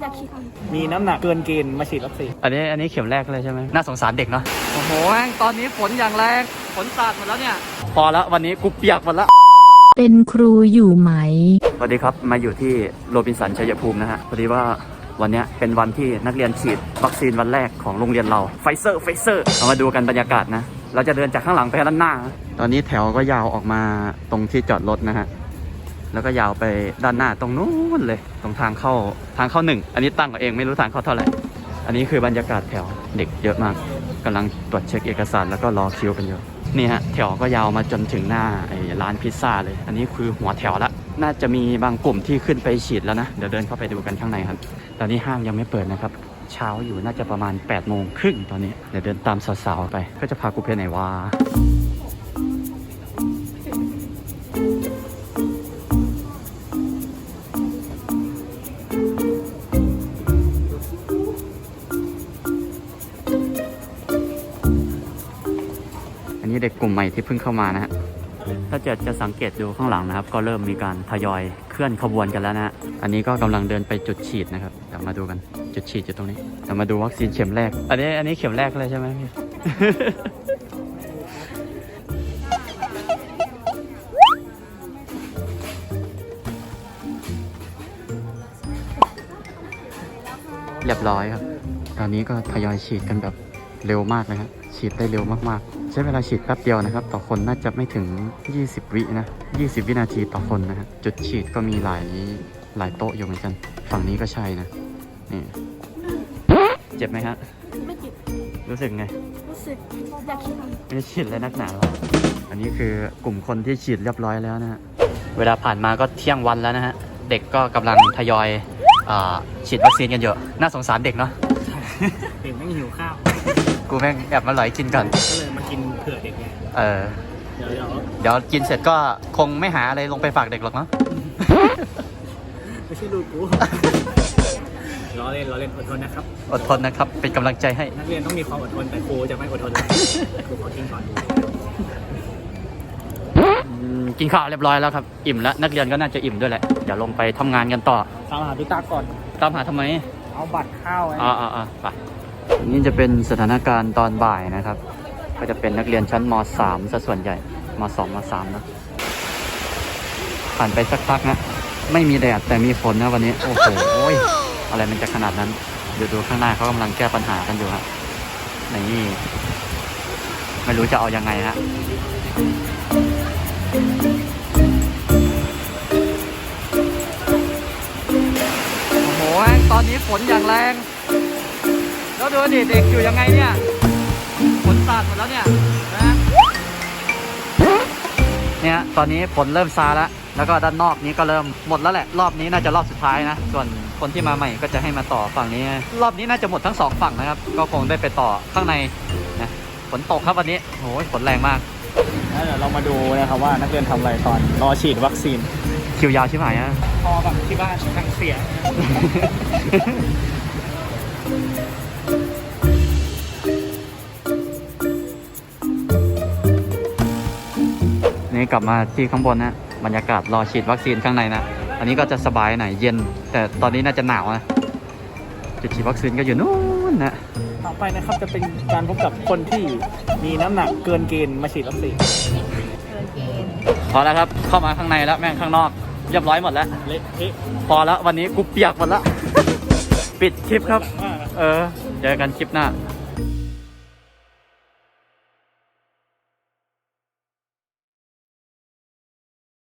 อยากฉีดมีน้ำหนักเกินเกณฑ์มาฉีดวัคซีนอันนี้อันนี้เข็มแรกเลยใช่ไหมน่าสงสารเด็กเนาะโอ้โหแม่งตอนนี้ฝนอย่างแรงฝนสาดหมดแล้วเนี่ย พอแล้ววันนี้กูเปียกหมดแล้วเป็นครูอยู่ไหมสวัสดีครับมาอยู่ที่โรบินสันชัยภูมินะฮะพอดีว่าวันเนี้ยเป็นวันที่นักเรียนฉีดวัคซีนวันแรกของโรงเรียนเราไฟเซอร์ไฟเซอร์เรามาดูกันบรรยากาศนะ เราจะเดินจากข้างหลังไปด้านหน้า ตอนนี้แถวก็ยาวออกมาตรงที่จอดรถนะฮะ แล้วก็ยาวไปด้านหน้าตรงนู้นเลย ตรงทางเข้าทางเข้าหนึ่ง อันนี้ตั้งเอาเองไม่รู้ทางเข้าเท่าไหร่ อันนี้คือบรรยากาศแถวเด็กเยอะมากกำลังตรวจเช็คเอกสารแล้วก็รอคิวกันอยู่นี่ฮะแถวก็ยาวมาจนถึงหน้าไอ้ร้านพิซซ่าเลย อันนี้คือหัวแถวละน่าจะมีบางกลุ่มที่ขึ้นไปฉีดแล้วนะ เดี๋ยวเดินเข้าไปดูกันข้างในครับ ตอนนี้ห้างยังไม่เปิดนะครับ เช้าอยู่น่าจะประมาณ8ปดโมงครึ่งตอนนี้ เดี๋ยวเดินตามสาวๆไป ก็จะพากูไปไหนวะ นี้เด็กกลุ่มใหม่ที่เพิ่งเข้ามานะฮะถ้าจะจะสังเกตดูข้างหลังนะครับ ก็เริ่มมีการทยอยเคลื่อนขบวนกันแล้วนะฮะอันนี้ก็กำลังเดินไปจุดฉีดนะครับเดี๋ยวมาดูกันจุดฉีดอยู่ตรงนี้เดี๋ยวมาดูวัคซีนเข็มแรก อันนี้อันนี้เข็มแรกเลยใช่ไหมพี่เรียบร้อยครับ ตอนนี้ก็ทยอยฉีดกันแบบ เร็วมากเลยครับฉีดได้เร็วมากๆ ใช้เวลาฉีดแป๊บเดียวนะครับ ต่อคนน่าจะไม่ถึง 20 วินะ 20 วินาทีต่อคนนะครับจุดฉีดก็มีหลายหลายโต๊ะอยู่เหมือนกัน ฝั่งนี้ก็ใช่นะนี่เจ็บไหมฮะไม่เจ็บรู้สึกไงรู้สึกอยากฉีดไม่ได้ฉีดเลยนักหนาวะอันนี้คือกลุ่มคนที่ฉีดเรียบร้อยแล้วนะฮะเวลาผ่านมาก็เที่ยงวันแล้วนะฮะเด็กก็กำลังทยอยอาฉีดวัคซีนกันเยอะน่าสงสารเด็กเนาะเด็กไม่หิวข้าว กูแม่งแอบมาหลอยกินก่อน ก็เลยมากินเผื่อเด็กไงเออ เดี๋ยวเดี๋ยวเดี๋ยวกินเสร็จก็คงไม่หาอะไรลงไปฝากเด็กหรอกเนาะ ไม่ใช่ลูกกู ล้อเล่นล้อเล่นอดทนนะครับ อดทนนะครับ เป็นกำลังใจให้ นักเรียนต้องมีความอดทนแต่ครูจะไม่อดทนเลยครูขอกินก่อนอืมกินข้าวเรียบร้อยแล้วครับ อิ่มแล้ว นักเรียนก็น่าจะอิ่มด้วยแหละ เดี๋ยวลงไปทำงานกันต่อ ตามหาพี่ตาก่อน ตามหาทำไม เอาบัตรเข้าไว้อ่าอ่าอ่าไป นี่จะเป็นสถานการณ์ตอนบ่ายนะครับ ก็จะเป็นนักเรียนชั้นม .3 ซะส่วนใหญ่ม .2 ม .3 นะผ่านไปสักพักนะ ไม่มีแดดแต่มีฝนนะวันนี้ โอ้โหอะไรมันจะขนาดนั้นเดี๋ยวดูข้างหน้าเขากำลังแก้ปัญหากันอยู่ฮะนี่ไม่รู้จะเอายังไงฮะโอ้โหตอนนี้ฝนอย่างแรง แล้วดูดิเด็กอยู่ยังไงเนี่ยฝนสาดหมดแล้วเนี่ยนะเนี่ยตอนนี้ฝนเริ่มซาแล้วแล้วก็ด้านนอกนี้ก็เริ่มหมดแล้วแหละ รอบนี้น่าจะรอบสุดท้ายนะ ส่วนคนที่มาใหม่ก็จะให้มาต่อฝั่งนี้ รอบนี้น่าจะหมดทั้งสองฝั่งนะครับ ก็คงได้ไปต่อข้างในนะฝนตกครับวันนี้โอ้ยฝนแรงมากแล้วเดี๋ยวเรามาดูนะครับว่านักเรียนทำอะไรตอนรอฉีดวัคซีน คิวยาวชิบหายอะพอแบบที่บ้านทั้งเสีย นี่กลับมาที่ข้างบนนะบรรยากาศรอฉีดวัคซีนข้างในนะ อันนี้ก็จะสบายหน่อยเย็น แต่ตอนนี้น่าจะหนาวนะจุดฉีดวัคซีนก็อยู่นู้นนะต่อไปนะครับจะเป็นการพบกับคนที่มีน้ำหนักเกินเกณฑ์มาฉีดวัคซีนพอแล้วครับเข้ามาข้างในแล้วแม่งข้างนอกเรียบร้อยหมดแล้วเละเทะพอแล้ววันนี้กูเปียกหมดแล้ว ปิดคลิปครับมากเออเจอกันคลิปหน้า